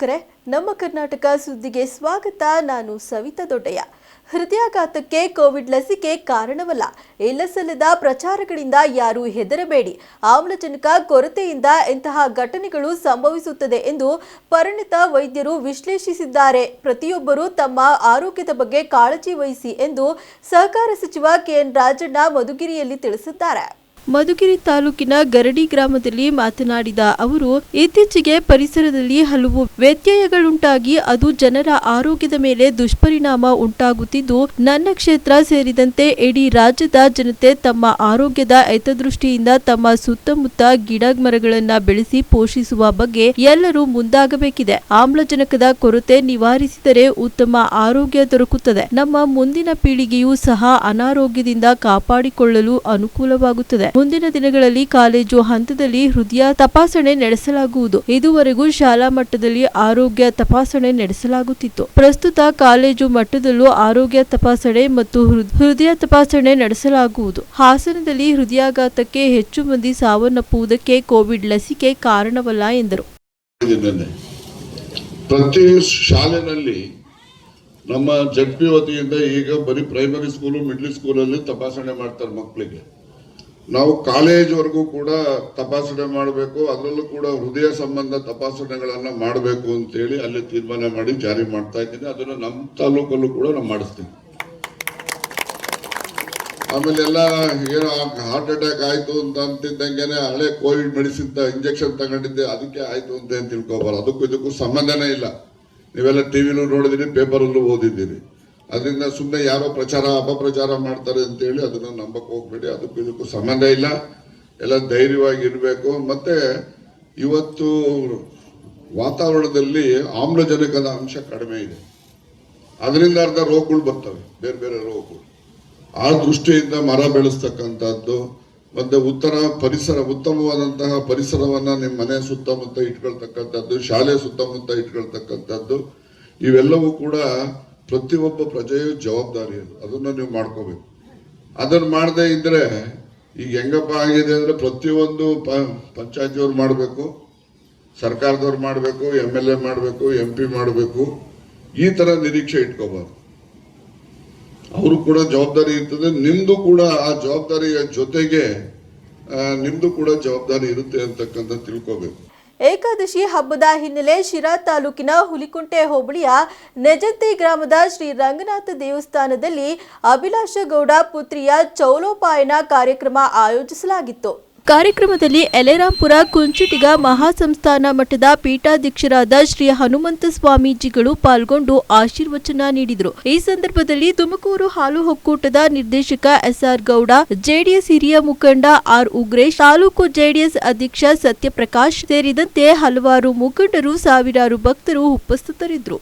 ವೀಕ್ಷಕರೇ, ನಮ್ಮ ಕರ್ನಾಟಕ ಸುದ್ದಿಗೆ ಸ್ವಾಗತ. ನಾನು ಸವಿತಾ ದೊಡ್ಡಯ್ಯ. ಹೃದಯಾಘಾತಕ್ಕೆ, ಕೋವಿಡ್ ಲಸಿಕೆ ಕಾರಣವಲ್ಲ. ಇಲ್ಲಸಲ್ಲದ ಪ್ರಚಾರಗಳಿಂದ ಯಾರೂ ಹೆದರಬೇಡಿ. ಆಮ್ಲಜನಕ ಕೊರತೆಯಿಂದ ಇಂತಹ ಘಟನೆಗಳು ಸಂಭವಿಸುತ್ತದೆ ಎಂದು ಪರಿಣಿತ ವೈದ್ಯರು ವಿಶ್ಲೇಷಿಸಿದ್ದಾರೆ. ಪ್ರತಿಯೊಬ್ಬರೂ ತಮ್ಮ ಆರೋಗ್ಯದ ಬಗ್ಗೆ ಕಾಳಜಿ ವಹಿಸಿ ಎಂದು ಸಹಕಾರ ಸಚಿವ ಕೆಎನ್ ರಾಜಣ್ಣ ಮಧುಗಿರಿಯಲ್ಲಿ ತಿಳಿಸಿದ್ದಾರೆ. ಮಧುಗಿರಿ ತಾಲೂಕಿನ ಗರಡಿ ಗ್ರಾಮದಲ್ಲಿ ಮಾತನಾಡಿದ ಅವರು, ಇತ್ತೀಚೆಗೆ ಪರಿಸರದಲ್ಲಿ ಹಲವು ವ್ಯತ್ಯಯಗಳುಂಟಾಗಿ ಅದು ಜನರ ಆರೋಗ್ಯದ ಮೇಲೆ ದುಷ್ಪರಿಣಾಮ ಉಂಟಾಗುತ್ತಿದ್ದು, ನನ್ನ ಕ್ಷೇತ್ರ ಸೇರಿದಂತೆ ಇಡೀ ರಾಜ್ಯದ ಜನತೆ ತಮ್ಮ ಆರೋಗ್ಯದ ಹಿತದೃಷ್ಟಿಯಿಂದ ತಮ್ಮ ಸುತ್ತಮುತ್ತ ಗಿಡ ಮರಗಳನ್ನ ಬೆಳೆಸಿ ಪೋಷಿಸುವ ಬಗ್ಗೆ ಎಲ್ಲರೂ ಮುಂದಾಗಬೇಕಿದೆ. ಆಮ್ಲಜನಕದ ಕೊರತೆ ನಿವಾರಿಸಿದರೆ ಉತ್ತಮ ಆರೋಗ್ಯ ದೊರಕುತ್ತದೆ. ನಮ್ಮ ಮುಂದಿನ ಪೀಳಿಗೆಯೂ ಸಹ ಅನಾರೋಗ್ಯದಿಂದ ಕಾಪಾಡಿಕೊಳ್ಳಲು ಅನುಕೂಲವಾಗುತ್ತದೆ. ಮುಂದಿನ ದಿನಗಳಲ್ಲಿ ಕಾಲೇಜು ಹಂತದಲ್ಲಿ ಹೃದಯ ತಪಾಸಣೆ ನಡೆಸಲಾಗುವುದು. ಇದುವರೆಗೂ ಶಾಲಾ ಮಟ್ಟದಲ್ಲಿ ಆರೋಗ್ಯ ತಪಾಸಣೆ ನಡೆಸಲಾಗುತ್ತಿತ್ತು. ಪ್ರಸ್ತುತ ಕಾಲೇಜು ಮಟ್ಟದಲ್ಲೂ ಆರೋಗ್ಯ ತಪಾಸಣೆ ಮತ್ತು ಹೃದ್- ಹೃದಯ ತಪಾಸಣೆ ನಡೆಸಲಾಗುವುದು. ಹಾಸನದಲ್ಲಿ ಹೃದಯಾಘಾತಕ್ಕೆ ಹೆಚ್ಚು ಮಂದಿ ಸಾವನ್ನಪ್ಪುವುದಕ್ಕೆ ಕೋವಿಡ್ ಲಸಿಕೆ ಕಾರಣವಲ್ಲ ಎಂದರು. ಪ್ರತಿ ಶಾಲೆಯಲ್ಲಿ ನಮ್ಮ ಜಡ್ ಪಿ ವತಿಯಿಂದ ಈಗ ಬರೀ ಪ್ರೈಮರಿ ಸ್ಕೂಲು ಮಿಡ್ಲ್ ಸ್ಕೂಲಲ್ಲಿ ತಪಾಸಣೆ ಮಾಡ್ತಾರೆ ಮಕ್ಕಳಿಗೆ. ನಾವು ಕಾಲೇಜ್ವರೆಗೂ ಕೂಡ ತಪಾಸಣೆ ಮಾಡಬೇಕು, ಅದರಲ್ಲೂ ಕೂಡ ಹೃದಯ ಸಂಬಂಧ ತಪಾಸಣೆಗಳನ್ನು ಮಾಡಬೇಕು ಅಂತೇಳಿ ಅಲ್ಲಿ ತೀರ್ಮಾನ ಮಾಡಿ ಜಾರಿ ಮಾಡ್ತಾ ಇದ್ದೀನಿ. ಅದನ್ನು ನಮ್ಮ ತಾಲೂಕಲ್ಲೂ ಕೂಡ ನಾವು ಮಾಡಿಸ್ತೀನಿ ಆಮೇಲೆ ಎಲ್ಲ ಏನೋ ಹಾರ್ಟ್ ಅಟ್ಯಾಕ್ ಆಯಿತು ಅಂತ ಅಂತಿದ್ದಂಗೆ ಹಳೆ ಕೋವಿಡ್ ಮೆಡಿಸಿನ್ ಇಂಜೆಕ್ಷನ್ ತಗೊಂಡಿದ್ದೆ, ಅದಕ್ಕೆ ಆಯಿತು ಅಂತ ಏನು ತಿಳ್ಕೊಬಾರ್ದು. ಅದಕ್ಕೂ ಇದಕ್ಕೂ ಸಂಬಂಧನೇ ಇಲ್ಲ. ನೀವೆಲ್ಲ ಟಿವಿಲೂ ನೋಡಿದಿರಿ ಪೇಪರಲ್ಲೂ ಓದಿದ್ದೀರಿ. ಅದರಿಂದ ಸುಮ್ಮನೆ ಯಾರೋ ಪ್ರಚಾರ, ಅಪಪ್ರಚಾರ ಮಾಡ್ತಾರೆ ಅಂತೇಳಿ ಅದನ್ನ ನಂಬಕ್ ಹೋಗ್ಬೇಡಿ. ಅದಕ್ಕೂ ಇದಕ್ಕೂ ಸಂಬಂಧ ಇಲ್ಲ. ಎಲ್ಲ ಧೈರ್ಯವಾಗಿ ಇರಬೇಕು. ಮತ್ತೆ ಇವತ್ತು ವಾತಾವರಣದಲ್ಲಿ ಆಮ್ಲಜನಕದ ಅಂಶ ಕಡಿಮೆ ಇದೆ. ಅದರಿಂದ ಅರ್ಧ ರೋಗಗಳು ಬರ್ತವೆ. ಬೇರೆ ಬೇರೆ ರೋಗಗಳು. ಆ ದೃಷ್ಟಿಯಿಂದ ಮರ ಬೆಳೆಸ್ತಕ್ಕಂಥದ್ದು, ಮತ್ತೆ ಉತ್ತರ ಪರಿಸರ, ಉತ್ತಮವಾದಂತಹ ಪರಿಸರವನ್ನ ನಿಮ್ಮ ಮನೆ ಸುತ್ತಮುತ್ತ ಇಟ್ಕೊಳ್ತಕ್ಕಂಥದ್ದು, ಶಾಲೆ ಸುತ್ತಮುತ್ತ ಇಟ್ಕೊಳ್ತಕ್ಕಂಥದ್ದು, ಇವೆಲ್ಲವೂ ಕೂಡ ಪ್ರತಿಯೊಬ್ಬ ಪ್ರಜೆಯು ಜವಾಬ್ದಾರಿ ಅದು ಅದನ್ನ ನೀವು ಮಾಡ್ಕೋಬೇಕು. ಅದನ್ನ ಮಾಡದೇ ಇದ್ರೆ, ಈಗ ಹೆಂಗಪ್ಪ ಆಗಿದೆ ಅಂದ್ರೆ ಪ್ರತಿಯೊಂದು ಪ, ಪಂಚಾಯತಿಯವ್ರು ಮಾಡಬೇಕು, ಸರ್ಕಾರದವ್ರು ಮಾಡಬೇಕು ಎಂ ಎಲ್ ಎ ಮಾಡಬೇಕು ಎಂ ಪಿ ಮಾಡಬೇಕು, ಈ ತರ ನಿರೀಕ್ಷೆ ಇಟ್ಕೋಬಾರ್ದು. ಅವರು ಕೂಡ ಜವಾಬ್ದಾರಿ ಇರ್ತದೆ, ನಿಮ್ದು ಕೂಡ ಆ ಜವಾಬ್ದಾರಿಯ ಜೊತೆಗೆ ನಿಮ್ಮದು ಕೂಡ ಜವಾಬ್ದಾರಿ ಇರುತ್ತೆ ಅಂತಕ್ಕಂಥ ತಿಳ್ಕೋಬೇಕು. ಏಕಾದಶಿ ಹಬ್ಬದ ಹಿನ್ನೆಲೆ ಶಿರಾ ತಾಲೂಕಿನ ಹುಲಿಕುಂಟೆ ಹೋಬಳಿಯ ನೆಜಂತಿ ಗ್ರಾಮದ ಶ್ರೀ ರಂಗನಾಥ ದೇವಸ್ಥಾನದಲ್ಲಿ ಅಭಿಲಾಷ ಗೌಡ ಪುತ್ರಿಯ ಚೌಲೋಪಾಯನ ಕಾರ್ಯಕ್ರಮ ಆಯೋಜಿಸಲಾಗಿತ್ತು. ಕಾರ್ಯಕ್ರಮದಲ್ಲಿ ಎಲೆರಾಂಪುರ ಕುಂಚುಟಿಗ ಮಹಾಸಂಸ್ಥಾನ ಮಠದ ಪೀಠಾಧ್ಯಕ್ಷರಾದ ಶ್ರೀ ಹನುಮಂತ ಸ್ವಾಮೀಜಿಗಳು ಪಾಲ್ಗೊಂಡು ಆಶೀರ್ವಚನ ನೀಡಿದರು. ಈ ಸಂದರ್ಭದಲ್ಲಿ ತುಮಕೂರು ಹಾಲು ಒಕ್ಕೂಟದ ನಿರ್ದೇಶಕ ಎಸ್ಆರ್ ಗೌಡ, ಜೆಡಿಎಸ್ ಹಿರಿಯ ಮುಖಂಡ ಆರ್ ಉಗ್ರೇಶ್, ತಾಲೂಕು ಜೆಡಿಎಸ್ ಅಧ್ಯಕ್ಷ ಸತ್ಯಪ್ರಕಾಶ್ ಸೇರಿದಂತೆ ಹಲವಾರು ಮುಖಂಡರು ಸಾವಿರಾರು ಭಕ್ತರು ಉಪಸ್ಥಿತರಿದ್ದರು.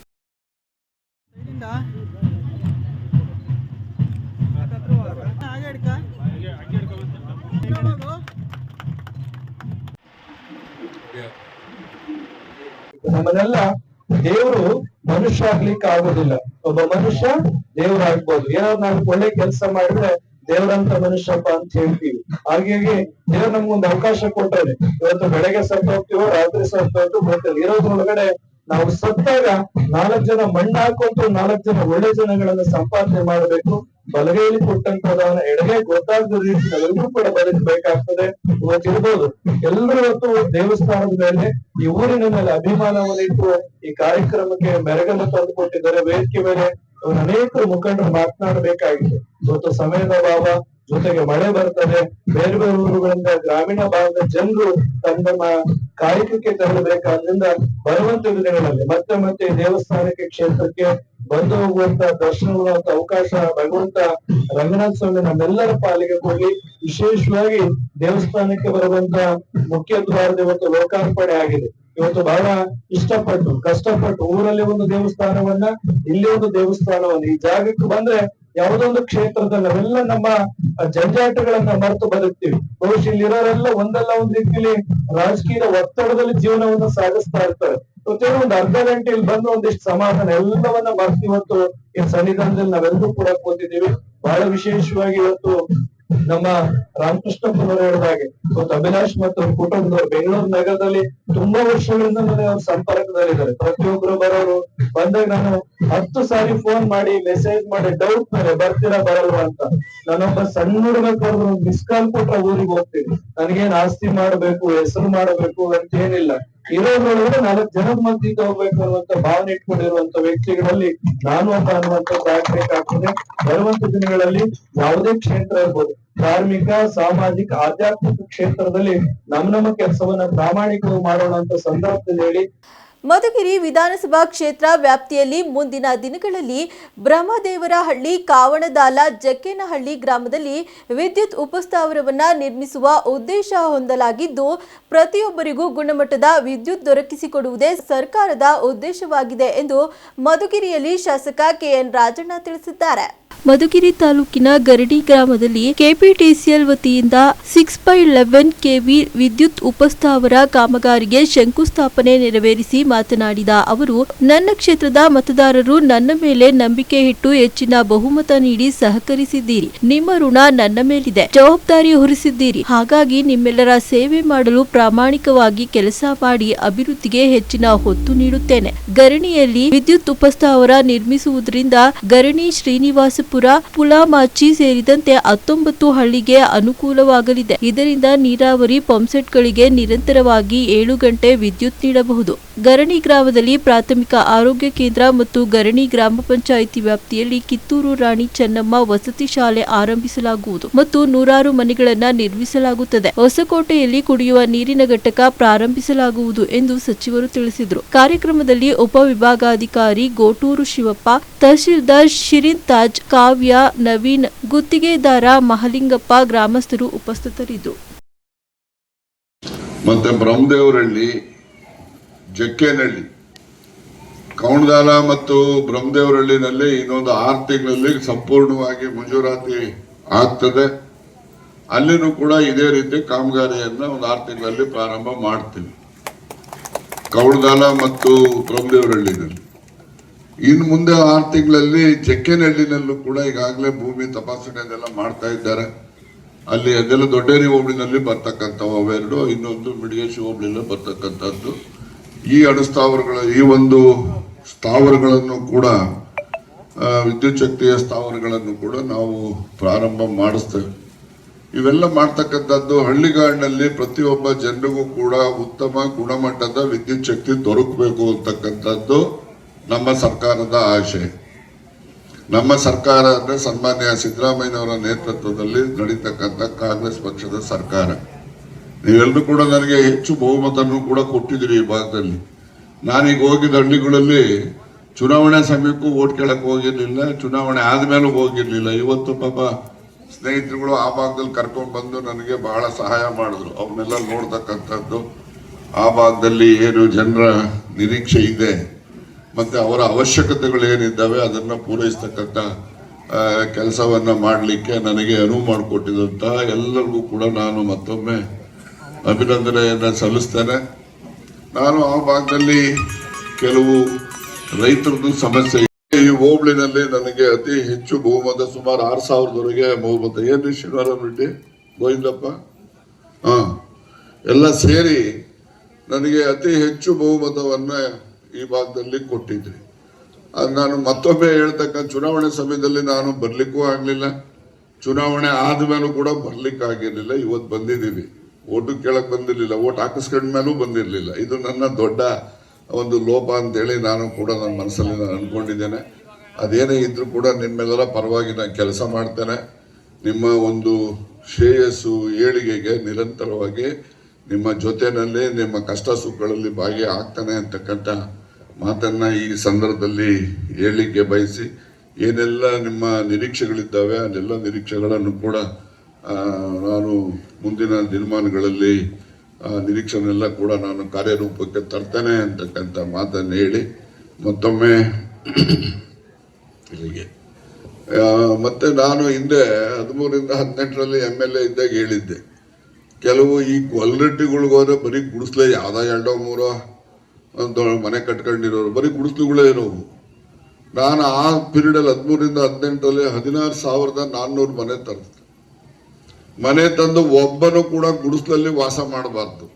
ನಮ್ಮನ್ನೆಲ್ಲ ದೇವರು ಮನುಷ್ಯ ಆಗ್ಲಿಕ್ಕೆ ಆಗೋದಿಲ್ಲ. ಒಬ್ಬ ಮನುಷ್ಯ ದೇವರಾಗ್ಬೋದು ಏನೋ ನಾವು ಒಳ್ಳೆ ಕೆಲಸ ಮಾಡಿದ್ರೆ ದೇವರಂತ ಮನುಷ್ಯಪ್ಪ ಅಂತ ಹೇಳ್ತೀವಿ. ಹಾಗಾಗಿ ದೇವ್ರ ನಮ್ಗೊಂದು ಅವಕಾಶ ಕೊಟ್ಟರೆ ಇವತ್ತು ಬೆಳಗ್ಗೆ ಸತ್ತು ಹೋಗ್ತೀವೋ, ರಾತ್ರಿ ಸತ್ತು ಹೋಗ್ತು ಮತ್ತೆ ಇರೋದ್ರೊಳಗಡೆ ನಾವು ಸತ್ತಾಗ ನಾಲ್ಕು ಜನ ಮಣ್ಣು ಹಾಕೊಂತ ನಾಲ್ಕು ಜನ ಒಳ್ಳೆ ಜನಗಳನ್ನ ಸಂಪಾದನೆ ಮಾಡಬೇಕು. ಬಲಗೈಲಿ ಕೊಟ್ಟಂತದವನ ಎಡಗೈ ಗೊತ್ತಾಗದ ರೀತಿ ಎಲ್ಲರೂ ಕೂಡ ಬದುಕಬೇಕಾಗ್ತದೆ ಇವತ್ತು ಇರ್ಬೋದು ಎಲ್ಲರೂ ಇವತ್ತು ದೇವಸ್ಥಾನದ ಮೇಲೆ ಈ ಊರಿನ ಮೇಲೆ ಅಭಿಮಾನವನ್ನು ಇಟ್ಟು ಈ ಕಾರ್ಯಕ್ರಮಕ್ಕೆ ಮೆರಗನ್ನು ತಂದುಕೊಟ್ಟಿದ್ದಾರೆ. ವೇದಿಕೆ ಮೇಲೆ ಅವರು ಅನೇಕ ಮುಖಂಡರು ಮಾತನಾಡಬೇಕಾಗಿದೆ ಇವತ್ತು ಸಮಯದ ಭಾವ ಜೊತೆಗೆ ಮಳೆ ಬರ್ತದೆ. ಬೇರೆ ಬೇರೆ ಊರುಗಳಿಂದ ಗ್ರಾಮೀಣ ಭಾಗದ ಜನರು ತಮ್ಮ ಕಾಯಕಕ್ಕೆ ತೆರಳಬೇಕಾದ್ರಿಂದ ಬರುವಂತ ದಿನಗಳಲ್ಲಿ ಮತ್ತೆ ಮತ್ತೆ ದೇವಸ್ಥಾನಕ್ಕೆ, ಕ್ಷೇತ್ರಕ್ಕೆ ಬಂದು ಹೋಗುವಂತ ದರ್ಶನ ಮಾಡುವಂತ ಅವಕಾಶ ಭಗವಂತ ರಂಗನಾಥ ಸ್ವಾಮಿ ನಮ್ಮೆಲ್ಲರ ಪಾಲಿಗೆ ಕೊಡ್ಲಿ. ವಿಶೇಷವಾಗಿ ದೇವಸ್ಥಾನಕ್ಕೆ ಬರುವಂತ ಮುಖ್ಯ ದ್ವಾರದ ಇವತ್ತು ಲೋಕಾರ್ಪಣೆ ಆಗಿದೆ. ಇವತ್ತು ಬಹಳ ಇಷ್ಟಪಟ್ಟು, ಕಷ್ಟಪಟ್ಟು ಊರಲ್ಲಿ ಒಂದು ದೇವಸ್ಥಾನವನ್ನ, ಇಲ್ಲಿ ಒಂದು ದೇವಸ್ಥಾನವನ್ನ, ಈ ಜಾಗಕ್ಕೆ ಬಂದ್ರೆ ಯಾವುದೋ ಒಂದು ಕ್ಷೇತ್ರದಲ್ಲಿ ಅವೆಲ್ಲ ನಮ್ಮ ಜಂಜಾಟಗಳನ್ನ ಮರೆತು ಬದುಕ್ತೀವಿ. ಬಹುಶಃ ಇಲ್ಲಿರೋರೆಲ್ಲ ಒಂದಲ್ಲ ಒಂದ್ ರೀತಿಯಲ್ಲಿ ರಾಜಕೀಯ ಒತ್ತಡದಲ್ಲಿ ಜೀವನವನ್ನ ಸಾಗಿಸ್ತಾ ಇರ್ತಾರೆ. ಒಂದು ಅರ್ಧ ಗಂಟೆ ಇಲ್ಲಿ ಬಂದು ಒಂದಿಷ್ಟು ಸಮಾಧಾನ ಎಲ್ಲವನ್ನ ಮರ್ತಿವತ್ತು ಈ ಸನ್ನಿಧಾನದಲ್ಲಿ ನಾವೆಲ್ಲರೂ ಕೂಡ ಕೂತಿದ್ದೀವಿ. ಬಹಳ ವಿಶೇಷವಾಗಿ ಇವತ್ತು ನಮ್ಮ ರಾಮಕೃಷ್ಣಪ್ಪನವರು ಹೇಳಿದಾಗೆ ಮತ್ತು ಅಭಿಲಾಷ್ ಮತ್ತು ಕುಟುಂಬದವರು ಬೆಂಗಳೂರು ನಗರದಲ್ಲಿ ತುಂಬಾ ವರ್ಷಗಳಿಂದ ಮನೆ ಅವ್ರ ಸಂಪರ್ಕದಲ್ಲಿದ್ದಾರೆ. ಪ್ರತಿಯೊಬ್ರು ಬರೋರು ಬಂದಾಗ ನಾನು ಹತ್ತು ಸಾರಿ ಫೋನ್ ಮಾಡಿ ಮೆಸೇಜ್ ಮಾಡಿ ಡೌಟ್ ಮೇಲೆ ಬರ್ತೀರಾ, ಬರಲ್ವಾ ಅಂತ. ನಾನೊಬ್ಬ ಸಣ್ಣ ಹುಡುಗ ಕರೆದ್ರು ಮಿಸ್ ಕಾಲ್ ಕೊಟ್ರೆ ಊರಿಗೆ ಹೋಗ್ತೀನಿ. ನನಗೇನ್ ಆಸ್ತಿ ಮಾಡ್ಬೇಕು, ಹೆಸರು ಮಾಡಬೇಕು ಅಂತ ಏನಿಲ್ಲ. ಇರೋದ್ರೊಳಗಡೆ ನಾಲ್ಕು ಜನದ ಮಧ್ಯಕ್ಕೆ ಹೋಗ್ಬೇಕು ಅನ್ನುವಂತ ಭಾವನೆ ಇಟ್ಕೊಂಡಿರುವಂತ ವ್ಯಕ್ತಿಗಳಲ್ಲಿ ನಾನು ಒಬ್ಬ ಅನ್ನುವಂಥದ್ದು ಆಗ್ಬೇಕಾಗ್ತದೆ ಬರುವಂತ ದಿನಗಳಲ್ಲಿ ಯಾವುದೇ ಕ್ಷೇತ್ರ ಇರ್ಬೋದು, ಧಾರ್ಮಿಕ, ಸಾಮಾಜಿಕ, ಆಧ್ಯಾತ್ಮಿಕ ಕ್ಷೇತ್ರದಲ್ಲಿ ನಮ್ಮ ನಮ್ಮ ಕೆಲಸವನ್ನ ಪ್ರಾಮಾಣಿಕವಾಗಿ ಮಾಡೋಣ ಅಂತ ಸಂದರ್ಭದಲ್ಲಿ ಹೇಳಿ ಮಧುಗಿರಿ ವಿಧಾನಸಭಾ ಕ್ಷೇತ್ರ ವ್ಯಾಪ್ತಿಯಲ್ಲಿ ಮುಂದಿನ ದಿನಗಳಲ್ಲಿ ಬ್ರಹ್ಮದೇವರಹಳ್ಳಿ ಕಾವಣದಾಲ ಜಕ್ಕೇನಹಳ್ಳಿ ಗ್ರಾಮದಲ್ಲಿ ವಿದ್ಯುತ್ ಉಪಸ್ಥಾವರವನ್ನು ನಿರ್ಮಿಸುವ ಉದ್ದೇಶ ಹೊಂದಲಾಗಿದ್ದು, ಪ್ರತಿಯೊಬ್ಬರಿಗೂ ಗುಣಮಟ್ಟದ ವಿದ್ಯುತ್ ದೊರಕಿಸಿಕೊಡುವುದೇ ಸರ್ಕಾರದ ಉದ್ದೇಶವಾಗಿದೆ ಎಂದು ಮಧುಗಿರಿಯಲ್ಲಿ ಶಾಸಕ ಕೆಎನ್ ರಾಜಣ್ಣ ತಿಳಿಸಿದ್ದಾರೆ. ಮಧುಗಿರಿ ತಾಲೂಕಿನ ಗರಡಿ ಗ್ರಾಮದಲ್ಲಿ ಕೆಪಿಟಿಸಿಎಲ್ ವತಿಯಿಂದ ಸಿಕ್ಸ್ ಬೈ ಲೆವೆನ್ ಕೆವಿ ವಿದ್ಯುತ್ ಉಪಸ್ಥಾವರ ಕಾಮಗಾರಿಗೆ ಶಂಕುಸ್ಥಾಪನೆ ನೆರವೇರಿಸಿ ಮಾತನಾಡಿದ ಅವರು, ನನ್ನ ಕ್ಷೇತ್ರದ ಮತದಾರರು ನನ್ನ ಮೇಲೆ ನಂಬಿಕೆ ಇಟ್ಟು ಹೆಚ್ಚಿನ ಬಹುಮತ ನೀಡಿ ಸಹಕರಿಸಿದ್ದೀರಿ. ನಿಮ್ಮ ಋಣ ನನ್ನ ಮೇಲಿದೆ. ಜವಾಬ್ದಾರಿ ಹೊರಿಸಿದ್ದೀರಿ. ಹಾಗಾಗಿ ನಿಮ್ಮೆಲ್ಲರ ಸೇವೆ ಮಾಡಲು ಪ್ರಾಮಾಣಿಕವಾಗಿ ಕೆಲಸ ಮಾಡಿ ಅಭಿವೃದ್ಧಿಗೆ ಹೆಚ್ಚಿನ ಹೊತ್ತು ನೀಡುತ್ತೇನೆ. ಗರಣಿಯಲ್ಲಿ ವಿದ್ಯುತ್ ಉಪಸ್ಥಾವರ ನಿರ್ಮಿಸುವುದರಿಂದ ಗರಣಿ ಶ್ರೀನಿವಾಸಪುರ ಪುಲಾಮಾಚಿ ಸೇರಿದಂತೆ ಹತ್ತೊಂಬತ್ತು ಹಳ್ಳಿಗೆ ಅನುಕೂಲವಾಗಲಿದೆ. ಇದರಿಂದ ನೀರಾವರಿ ಪಂಪ್ಸೆಟ್ಗಳಿಗೆ ನಿರಂತರವಾಗಿ ಏಳು ಗಂಟೆ ವಿದ್ಯುತ್ ನೀಡಬಹುದು. ಗರಣಿ ಗ್ರಾಮದಲ್ಲಿ ಪ್ರಾಥಮಿಕ ಆರೋಗ್ಯ ಕೇಂದ್ರ ಮತ್ತು ಗರಣಿ ಗ್ರಾಮ ಪಂಚಾಯಿತಿ ವ್ಯಾಪ್ತಿಯಲ್ಲಿ ಕಿತ್ತೂರು ರಾಣಿ ಚೆನ್ನಮ್ಮ ವಸತಿ ಶಾಲೆ ಆರಂಭಿಸಲಾಗುವುದು ಮತ್ತು ನೂರಾರು ಮನೆಗಳನ್ನ ನಿರ್ಮಿಸಲಾಗುತ್ತದೆ. ಹೊಸಕೋಟೆಯಲ್ಲಿ ಕುಡಿಯುವ ನೀರಿನ ಘಟಕ ಪ್ರಾರಂಭಿಸಲಾಗುವುದು ಎಂದು ಸಚಿವರು ತಿಳಿಸಿದರು. ಕಾರ್ಯಕ್ರಮದಲ್ಲಿ ಉಪವಿಭಾಗಾಧಿಕಾರಿ ಗೋಟೂರು ಶಿವಪ್ಪ, ತಹಶೀಲ್ದಾರ್ ಶಿರಿನ್ ತಾಜ್, ಕಾವ್ಯ, ನವೀನ್, ಗುತ್ತಿಗೆದಾರ ಮಹಲಿಂಗಪ್ಪ ಗ್ರಾಮಸ್ಥರು ಉಪಸ್ಥಿತರಿದ್ದರು. ಜಕ್ಕೇನಹಳ್ಳಿ. ಕೌಣದಾಲ ಮತ್ತು ಬ್ರಹ್ಮದೇವರಹಳ್ಳಿನಲ್ಲಿ ಇನ್ನೊಂದು ಆರು ತಿಂಗಳಲ್ಲಿ ಸಂಪೂರ್ಣವಾಗಿ ಮಂಜೂರಾತಿ ಆಗ್ತದೆ. ಅಲ್ಲಿನೂ ಕೂಡ ಇದೇ ರೀತಿ ಕಾಮಗಾರಿಯನ್ನು ಒಂದು ಆರು ತಿಂಗಳಲ್ಲಿ ಪ್ರಾರಂಭ ಮಾಡ್ತೀವಿ. ಕೌಣದಾಲ ಮತ್ತು ಬ್ರಹ್ಮದೇವರಹಳ್ಳಿನಲ್ಲಿ. ಇನ್ನು ಮುಂದೆ ಆರು ತಿಂಗಳಲ್ಲಿ ಜಕ್ಕೇನಹಳ್ಳಿನಲ್ಲೂ ಕೂಡ ಈಗಾಗಲೇ ಭೂಮಿ ತಪಾಸಣೆ ಅದೆಲ್ಲ ಮಾಡ್ತಾ ಇದ್ದಾರೆ. ಅಲ್ಲಿ ಅದೆಲ್ಲ ದೊಡ್ಡೇರಿ ಹೋಬಳಿನಲ್ಲಿ ಬರ್ತಕ್ಕಂಥವು ಅವೆರಡು, ಇನ್ನೊಂದು ಮಿಡಿಗೇಶಿ ಹೋಬಳಿನಲ್ಲಿ ಬರ್ತಕ್ಕಂಥದ್ದು. ಈ ಅಣುಸ್ಥಾವರಗಳ ಈ ಒಂದು ಸ್ಥಾವರಗಳನ್ನು ಕೂಡ ವಿದ್ಯುತ್ ಶಕ್ತಿಯ ಸ್ಥಾವರಗಳನ್ನು ಕೂಡ ನಾವು ಪ್ರಾರಂಭ ಮಾಡಿಸ್ತೇವೆ. ಇವೆಲ್ಲ ಮಾಡ್ತಕ್ಕಂಥದ್ದು ಹಳ್ಳಿಗಾಡಿನಲ್ಲಿ ಪ್ರತಿಯೊಬ್ಬ ಜನರಿಗೂ ಕೂಡ ಉತ್ತಮ ಗುಣಮಟ್ಟದ ವಿದ್ಯುತ್ ಶಕ್ತಿ ದೊರಕಬೇಕು ಅಂತಕ್ಕಂಥದ್ದು ನಮ್ಮ ಸರ್ಕಾರದ ಆಶೆ. ನಮ್ಮ ಸರ್ಕಾರ ಅಂದ್ರೆ ಸನ್ಮಾನ್ಯ ಸಿದ್ದರಾಮಯ್ಯನವರ ನೇತೃತ್ವದಲ್ಲಿ ನಡೀತಕ್ಕಂಥ ಕಾಂಗ್ರೆಸ್ ಪಕ್ಷದ ಸರ್ಕಾರ. ನೀವೆಲ್ಲರೂ ಕೂಡ ನನಗೆ ಹೆಚ್ಚು ಬಹುಮತವನ್ನು ಕೂಡ ಕೊಟ್ಟಿದ್ದೀರಿ ಈ ಭಾಗದಲ್ಲಿ. ನಾನೀಗ ಹೋಗಿದ್ದ ಹಳ್ಳಿಗಳಲ್ಲಿ ಚುನಾವಣೆ ಸಮಯಕ್ಕೂ ಓಟ್ ಕೇಳಕ್ ಹೋಗಿರ್ಲಿಲ್ಲ, ಚುನಾವಣೆ ಆದ್ಮೇಲೂ ಹೋಗಿರ್ಲಿಲ್ಲ. ಇವತ್ತು ಪಾಪ ಸ್ನೇಹಿತರುಗಳು ಆ ಭಾಗದಲ್ಲಿ ಕರ್ಕೊಂಡು ಬಂದು ನನಗೆ ಬಹಳ ಸಹಾಯ ಮಾಡಿದ್ರು. ಅವನ್ನೆಲ್ಲ ನೋಡ್ತಕ್ಕಂಥದ್ದು. ಆ ಭಾಗದಲ್ಲಿ ಏನು ಜನರ ನಿರೀಕ್ಷೆ ಇದೆ, ಮತ್ತೆ ಅವರ ಅವಶ್ಯಕತೆಗಳು ಏನಿದ್ದಾವೆ ಅದನ್ನ ಪೂರೈಸ್ತಕ್ಕಂಥ ಕೆಲಸವನ್ನ ಮಾಡಲಿಕ್ಕೆ ನನಗೆ ಅನುವು ಮಾಡಿಕೊಟ್ಟಿದಂತ ಎಲ್ಲರಿಗೂ ಕೂಡ ನಾನು ಮತ್ತೊಮ್ಮೆ ಅಭಿನಂದನೆಯನ್ನ ಸಲ್ಲಿಸ್ತೇನೆ. ನಾನು ಆ ಭಾಗದಲ್ಲಿ ಕೆಲವು ರೈತರದ್ದು ಸಮಸ್ಯೆ ಈ ಹೋಬಳಿನಲ್ಲಿ ನನಗೆ ಅತಿ ಹೆಚ್ಚು ಬಹುಮತ ಸುಮಾರು ಆರು ಸಾವಿರದವರೆಗೆ ಬಹುಮತ. ಏನು ಶನಿವಾರ ರೆಡ್ಡಿ ಗೋವಿಂದಪ್ಪ, ಹಾ, ಎಲ್ಲ ಸೇರಿ ನನಗೆ ಅತಿ ಹೆಚ್ಚು ಬಹುಮತವನ್ನ ಈ ಭಾಗದಲ್ಲಿ ಕೊಟ್ಟಿದ್ರಿ. ಅದು ನಾನು ಮತ್ತೊಮ್ಮೆ ಹೇಳ್ತಕ್ಕ ಚುನಾವಣೆ ಸಮಯದಲ್ಲಿ ನಾನು ಬರ್ಲಿಕ್ಕೂ ಆಗ್ಲಿಲ್ಲ. ಚುನಾವಣೆ ಆದ್ಮೇಲೂ ಕೂಡ ಬರ್ಲಿಕ್ಕೆ ಆಗಿರ್ಲಿಲ್ಲ ಇವತ್ತು ಬಂದಿದ್ದೀವಿ. ಓಟು ಕೇಳಕ್ ಬಂದಿರ್ಲಿಲ್ಲ, ಓಟ್ ಹಾಕಿಸ್ಕೊಂಡ್ಮೇಲೂ ಬಂದಿರಲಿಲ್ಲ. ಇದು ನನ್ನ ದೊಡ್ಡ ಒಂದು ಲೋಪ ಅಂತೇಳಿ ನಾನು ಕೂಡ ನನ್ನ ಮನಸ್ಸಲ್ಲಿ ನಾನು ಅನ್ಕೊಂಡಿದ್ದೇನೆ. ಅದೇನೇ ಇದ್ದರೂ ಕೂಡ ನಿಮ್ಮೆಲ್ಲರ ಪರವಾಗಿ ನಾನು ಕೆಲಸ ಮಾಡ್ತೇನೆ. ನಿಮ್ಮ ಒಂದು ಶ್ರೇಯಸ್ಸು ಏಳಿಗೆಗೆ ನಿರಂತರವಾಗಿ ನಿಮ್ಮ ಜೊತೆನಲ್ಲಿ ನಿಮ್ಮ ಕಷ್ಟ ಸುಖಗಳಲ್ಲಿ ಭಾಗಿ ಆಗ್ತಾನೆ ಅಂತಕ್ಕಂಥ ಮಾತನ್ನ ಈ ಸಂದರ್ಭದಲ್ಲಿ ಹೇಳಲಿಕ್ಕೆ ಬಯಸಿ ಏನೆಲ್ಲ ನಿಮ್ಮ ನಿರೀಕ್ಷೆಗಳಿದ್ದಾವೆ ಅದೆಲ್ಲ ನಿರೀಕ್ಷೆಗಳನ್ನು ಕೂಡ ನಾನು ಮುಂದಿನ ದಿನಮಾನಗಳಲ್ಲಿ ಆ ನಿರೀಕ್ಷೆನೆಲ್ಲ ಕೂಡ ನಾನು ಕಾರ್ಯರೂಪಕ್ಕೆ ತರ್ತೇನೆ ಅಂತಕ್ಕಂಥ ಮಾತನ್ನು ಹೇಳಿ ಮತ್ತೊಮ್ಮೆ ಇಲ್ಲಿಗೆ. ಮತ್ತೆ ನಾನು ಹಿಂದೆ ಹದಿಮೂರರಿಂದ ಹದಿನೆಂಟರಲ್ಲಿ ಎಂ ಎಲ್ ಎ ಇದ್ದಾಗ ಹೇಳಿದ್ದೆ. ಕೆಲವು ಈ ಹೋದ್ರೆ ಬರೀ ಗುಡಿಸ್ಲೆ ಯಾವ್ದೋ ಎರಡೋ ಮೂರೋ ಅಂತ ಮನೆ ಕಟ್ಕೊಂಡಿರೋರು, ಬರೀ ಗುಡಿಸ್ಲುಗಳೇ ಇರೋವು ನಾನು ಆ ಪೀರಿಯಡಲ್ಲಿ ಹದಿಮೂರಿಂದ ಹದಿನೆಂಟರಲ್ಲಿ ಹದಿನಾರು ಸಾವಿರದ ನಾನ್ನೂರು ಮನೆ ತರಿಸಿದೆ ಮನೆ ತಂದು ಒಬ್ಬನು ಕೂಡ ಗುಡಿಸ್ಲಲ್ಲಿ ವಾಸ ಮಾಡಬಾರ್ದು.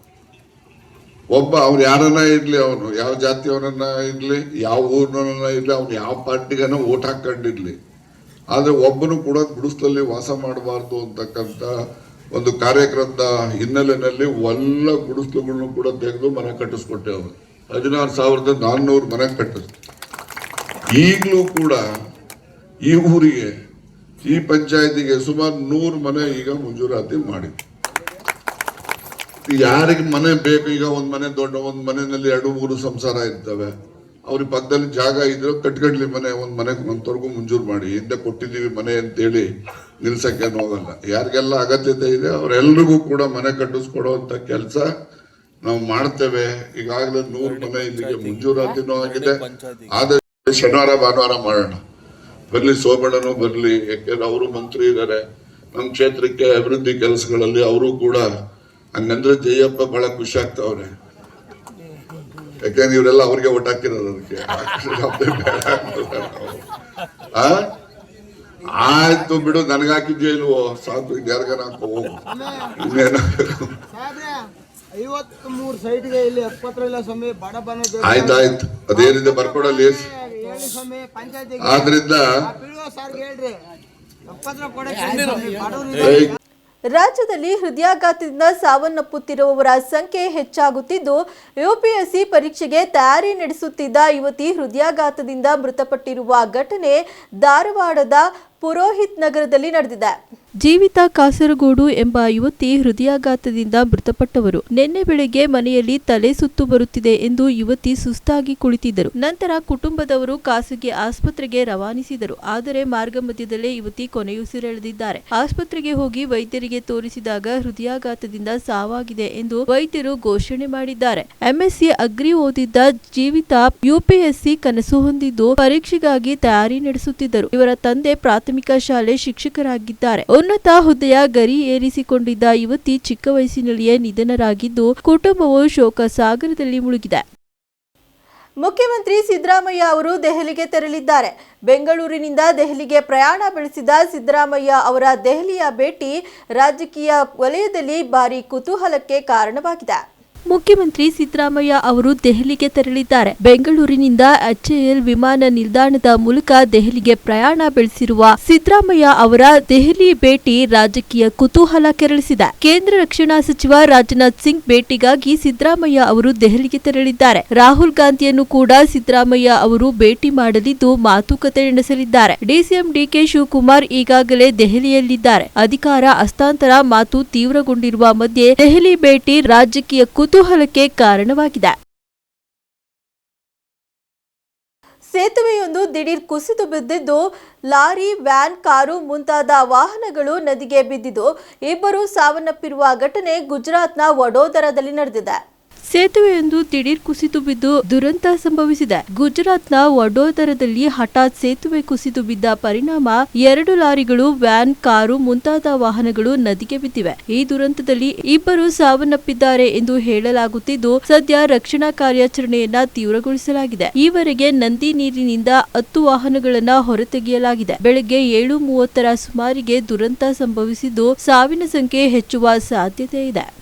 ಒಬ್ಬ ಅವ್ನು ಯಾರನ್ನ ಇರಲಿ ಅವನು, ಯಾವ ಜಾತಿಯವನನ್ನ ಇರಲಿ, ಯಾವ ಊರನ್ನ ಇರಲಿ, ಅವ್ನು ಯಾವ ಪಾರ್ಟಿಗನ ಓಟ್ ಹಾಕೊಂಡಿರ್ಲಿ ಆದರೆ ಒಬ್ಬನು ಕೂಡ ಗುಡಿಸ್ಲಲ್ಲಿ ವಾಸ ಮಾಡಬಾರ್ದು ಅಂತಕ್ಕಂಥ ಒಂದು ಕಾರ್ಯಕ್ರಮದ ಹಿನ್ನೆಲೆಯಲ್ಲಿ ಎಲ್ಲ ಗುಡಿಸ್ಲುಗಳನ್ನು ಕೂಡ ತೆಗೆದು ಮನೆ ಕಟ್ಟಿಸ್ಕೊಟ್ಟೆವು ಹದಿನಾರು ಸಾವಿರದ ನಾನ್ನೂರು ಮನೆ ಕಟ್ಟಿಸ್ ಈಗಲೂ ಕೂಡ ಈ ಊರಿಗೆ ಈ ಪಂಚಾಯತಿಗೆ ಸುಮಾರು ನೂರು ಮನೆ ಈಗ ಮಂಜೂರಾತಿ ಮಾಡಿ ಯಾರಿಗೆ ಮನೆ ಬೇಕು ಈಗ ಒಂದ್ ಮನೆ ದೊಡ್ಡ ಒಂದ್ ಮನೆಯಲ್ಲಿ ಎರಡು ಮೂರು ಸಂಸಾರ ಇರ್ತವೆ. ಅವ್ರಿಗೆ ಪಕ್ಕದಲ್ಲಿ ಜಾಗ ಇದ್ರೆ ಕಟ್ಕಡ್ಲಿ ಮನೆ ಒಂದ್ ಮನೆ ಒಂದ್ವರೆಗೂ ಮಂಜೂರು ಮಾಡಿ. ಹಿಂದೆ ಕೊಟ್ಟಿದ್ದೀವಿ ಮನೆ ಅಂತೇಳಿ ನಿಲ್ಸಕ್ಕೇನು ಹೋಗಲ್ಲ ಯಾರಿಗೆಲ್ಲ ಅಗತ್ಯತೆ ಇದೆ ಅವರೆಲ್ರಿಗೂ ಕೂಡ ಮನೆ ಕಟ್ಟಿಸ್ಕೊಡುವಂತ ಕೆಲಸ ನಾವು ಮಾಡ್ತೇವೆ. ಈಗಾಗಲೇ ನೂರು ಮನೆ ಇಲ್ಲಿಗೆ ಮಂಜೂರಾತಿನೂ ಆಗಿದೆ. ಆದ್ರೆ ಶನಿವಾರ ಭಾನುವಾರ ಮಾಡೋಣ. ಬರ್ಲಿ ಸೋಮಣ್ಣನು ಬರ್ಲಿ ಯಾಕೆಂದ್ರೆ ಅವರು ಮಂತ್ರಿ ಇದ್ದಾರೆ ನಮ್ಮ ಕ್ಷೇತ್ರಕ್ಕೆ ಅಭಿವೃದ್ಧಿ ಕೆಲಸಗಳಲ್ಲಿ ಅವರು ಕೂಡ ಹಂಗಂದ್ರೆ ಜಯಪ್ಪ ಬಹಳ ಖುಷಿ ಆಗ್ತಾವ್ರೆ. ಯಾಕಂದ್ರೆ ಇವರೆಲ್ಲ ಅವ್ರಿಗೆ ಒಟ್ಟು ಹಾಕಿರೋದು ಅದಕ್ಕೆ. ಆ? ಆಯ್ತು ಬಿಡು ನನಗಾಕಿದ್ಯೋ ಇಲ್ವೋ? ಸಾಕು ಯಾರಿಗಾರ ಹಾಕೋ? ಇನ್ನೇನು ಸಾಹೇಬ್ರೆ ಐವತ್ ಸೈಟ್ಗೆ ಇಲ್ಲಿ ಎಪ್ಪತ್ತು ಇಲ್ಲ ಸ್ವಾಮಿ ಬಡ ಬನ ಆಯ್ತಾಯ್ತು ಅದೇನಿದೆ ಬರ್ಕೊಡಲ್ಲಿ ಹೇಳಿ ಸ್ವಾಮಿ ಪಂಚಾಯತಿಗೆ ಆದ್ರಿಂದ ಬೀಳುವ ಹೇಳ್ರಿ. ಎಪ್ಪತ್ತರ ಕೊಡಕ್ಕೆ ರಾಜ್ಯದಲ್ಲಿ ಹೃದಯಾಘಾತದಿಂದ ಸಾವನ್ನಪ್ಪುತ್ತಿರುವವರ ಸಂಖ್ಯೆ ಹೆಚ್ಚಾಗುತ್ತಿದ್ದು ಯುಪಿಎಸ್ಸಿ ಪರೀಕ್ಷೆಗೆ ತಯಾರಿ ನಡೆಸುತ್ತಿದ್ದ ಯುವತಿ ಹೃದಯಾಘಾತದಿಂದ ಮೃತಪಟ್ಟಿರುವ ಘಟನೆ ಧಾರವಾಡದ ಪುರೋಹಿತ್ ನಗರದಲ್ಲಿ ನಡೆದಿದೆ. ಜೀವಿತ ಕಾಸರಗೋಡು ಎಂಬ ಯುವತಿ ಹೃದಯಾಘಾತದಿಂದ ಮೃತಪಟ್ಟವರು. ನಿನ್ನೆ ಬೆಳಿಗ್ಗೆ ಮನೆಯಲ್ಲಿ ತಲೆ ಸುತ್ತು ಬರುತ್ತಿದೆ ಎಂದು ಯುವತಿ ಸುಸ್ತಾಗಿ ಕುಳಿತಿದ್ದರು. ನಂತರ ಕುಟುಂಬದವರು ಖಾಸಗಿ ಆಸ್ಪತ್ರೆಗೆ ರವಾನಿಸಿದರು. ಆದರೆ ಮಾರ್ಗ ಮಧ್ಯದಲ್ಲೇ ಯುವತಿ ಕೊನೆಯುಸಿರೆಳೆದಿದ್ದಾರೆ ಆಸ್ಪತ್ರೆಗೆ ಹೋಗಿ ವೈದ್ಯರಿಗೆ ತೋರಿಸಿದಾಗ ಹೃದಯಾಘಾತದಿಂದ ಸಾವಾಗಿದೆ ಎಂದು ವೈದ್ಯರು ಘೋಷಣೆ ಮಾಡಿದ್ದಾರೆ. ಎಂಎಸ್ಸಿ ಅಗ್ರಿ ಓದಿದ್ದ ಜೀವಿತ ಯುಪಿಎಸ್ಸಿ ಕನಸು ಹೊಂದಿದ್ದು ಪರೀಕ್ಷೆಗಾಗಿ ತಯಾರಿ ನಡೆಸುತ್ತಿದ್ದರು. ಇವರ ತಂದೆ ಪ್ರಾಥಮಿಕ ಶಾಲೆ ಶಿಕ್ಷಕರಾಗಿದ್ದಾರೆ. ಉನ್ನತ ಹುದ್ದೆಯ ಗರಿ ಏರಿಸಿಕೊಂಡಿದ್ದ ಯುವತಿ ಚಿಕ್ಕ ವಯಸ್ಸಿನಲ್ಲಿಯೇ ನಿಧನರಾಗಿದ್ದು ಕುಟುಂಬವು ಶೋಕ ಸಾಗರದಲ್ಲಿ ಮುಳುಗಿದೆ. ಮುಖ್ಯಮಂತ್ರಿ ಸಿದ್ದರಾಮಯ್ಯ ಅವರು ದೆಹಲಿಗೆ ತೆರಳಿದ್ದಾರೆ. ಬೆಂಗಳೂರಿನಿಂದ ದೆಹಲಿಗೆ ಪ್ರಯಾಣ ಬೆಳೆಸಿದ ಸಿದ್ದರಾಮಯ್ಯ ಅವರ ದೆಹಲಿಯ ಭೇಟಿ ರಾಜಕೀಯ ವಲಯದಲ್ಲಿ ಭಾರೀ ಕುತೂಹಲಕ್ಕೆ ಕಾರಣವಾಗಿದೆ. ಮುಖ್ಯಮಂತ್ರಿ ಸಿದ್ದರಾಮಯ್ಯ ಅವರು ದೆಹಲಿಗೆ ತೆರಳಿದ್ದಾರೆ. ಬೆಂಗಳೂರಿನಿಂದ ಎಚ್ಎಎಲ್ ವಿಮಾನ ನಿಲ್ದಾಣದ ಮೂಲಕ ದೆಹಲಿಗೆ ಪ್ರಯಾಣ ಬೆಳೆಸಿರುವ ಸಿದ್ದರಾಮಯ್ಯ ಅವರ ದೆಹಲಿ ಭೇಟಿ ರಾಜಕೀಯ ಕುತೂಹಲ ಕೆರಳಿಸಿದೆ. ಕೇಂದ್ರ ರಕ್ಷಣಾ ಸಚಿವ ರಾಜನಾಥ್ ಸಿಂಗ್ ಭೇಟಿಗಾಗಿ ಸಿದ್ದರಾಮಯ್ಯ ಅವರು ದೆಹಲಿಗೆ ತೆರಳಿದ್ದಾರೆ. ರಾಹುಲ್ ಗಾಂಧಿಯನ್ನು ಕೂಡ ಸಿದ್ದರಾಮಯ್ಯ ಅವರು ಭೇಟಿ ಮಾಡಲಿದ್ದು ಮಾತುಕತೆ ನಡೆಸಲಿದ್ದಾರೆ. ಡಿಸಿಎಂ ಡಿಕೆ ಶಿವಕುಮಾರ್ ಈಗಾಗಲೇ ದೆಹಲಿಯಲ್ಲಿದ್ದಾರೆ. ಅಧಿಕಾರ ಹಸ್ತಾಂತರ ಮಾತು ತೀವ್ರಗೊಂಡಿರುವ ಮಧ್ಯೆ ದೆಹಲಿ ಭೇಟಿ ರಾಜಕೀಯ ಕುತೂಹಲಕ್ಕೆ ಕಾರಣವಾಗಿದೆ. ಸೇತುವೆಯೊಂದು ದಿಢೀರ್ ಕುಸಿದು ಬಿದ್ದಿದ್ದು, ಲಾರಿ, ವ್ಯಾನ್, ಕಾರು ಮುಂತಾದ ವಾಹನಗಳು ನದಿಗೆ ಬಿದ್ದಿದ್ದು, ಇಬ್ಬರು ಸಾವನ್ನಪ್ಪಿರುವ ಘಟನೆ ಗುಜರಾತ್ನ ವಡೋದರದಲ್ಲಿ ನಡೆದಿದೆ. ಸೇತುವೆಯೊಂದು ದಿಢೀರ್ ಕುಸಿತು ಬಿದ್ದು ದುರಂತ ಸಂಭವಿಸಿದೆ. ಗುಜರಾತ್ನ ವಡೋದರದಲ್ಲಿ ಹಠಾತ್ ಸೇತುವೆ ಕುಸಿತು ಬಿದ್ದ ಪರಿಣಾಮ ಎರಡು ಲಾರಿಗಳು, ವ್ಯಾನ್, ಕಾರು ಮುಂತಾದ ವಾಹನಗಳು ನದಿಗೆ ಬಿದ್ದಿವೆ. ಈ ದುರಂತದಲ್ಲಿ ಇಬ್ಬರು ಸಾವನ್ನಪ್ಪಿದ್ದಾರೆ ಎಂದು ಹೇಳಲಾಗುತ್ತಿದ್ದು, ಸದ್ಯ ರಕ್ಷಣಾ ಕಾರ್ಯಾಚರಣೆಯನ್ನ ತೀವ್ರಗೊಳಿಸಲಾಗಿದೆ. ಈವರೆಗೆ ನಂದಿ ನೀರಿನಿಂದ ಹತ್ತು ವಾಹನಗಳನ್ನ ಹೊರತೆಗೆಯಲಾಗಿದೆ. ಬೆಳಗ್ಗೆ ಏಳು ಮೂವತ್ತರ ಸುಮಾರಿಗೆ ದುರಂತ ಸಂಭವಿಸಿದ್ದು, ಸಾವಿನ ಸಂಖ್ಯೆ ಹೆಚ್ಚುವ ಸಾಧ್ಯತೆ ಇದೆ.